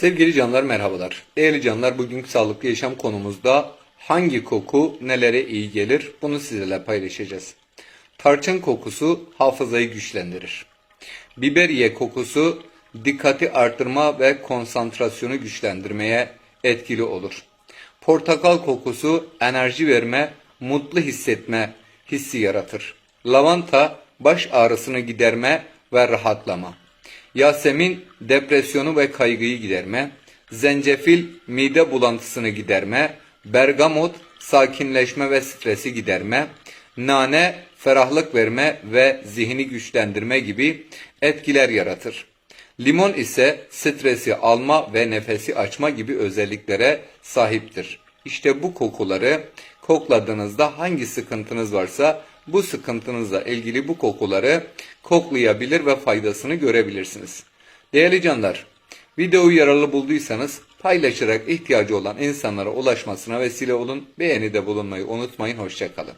Sevgili canlar merhabalar. Değerli canlar bugünkü sağlıklı yaşam konumuzda hangi koku nelere iyi gelir bunu sizlerle paylaşacağız. Tarçın kokusu hafızayı güçlendirir. Biberiye kokusu dikkati artırma ve konsantrasyonu güçlendirmeye etkili olur. Portakal kokusu enerji verme, mutlu hissetme hissi yaratır. Lavanta baş ağrısını giderme ve rahatlama. Yasemin depresyonu ve kaygıyı giderme, zencefil mide bulantısını giderme, bergamot sakinleşme ve stresi giderme, nane ferahlık verme ve zihni güçlendirme gibi etkiler yaratır. Limon ise stresi alma ve nefesi açma gibi özelliklere sahiptir. İşte bu kokuları kokladığınızda hangi sıkıntınız varsa bu sıkıntınızla ilgili bu kokuları koklayabilir ve faydasını görebilirsiniz. Değerli canlar, videoyu yararlı bulduysanız paylaşarak ihtiyacı olan insanlara ulaşmasına vesile olun. Beğeni de bulunmayı unutmayın. Hoşçakalın.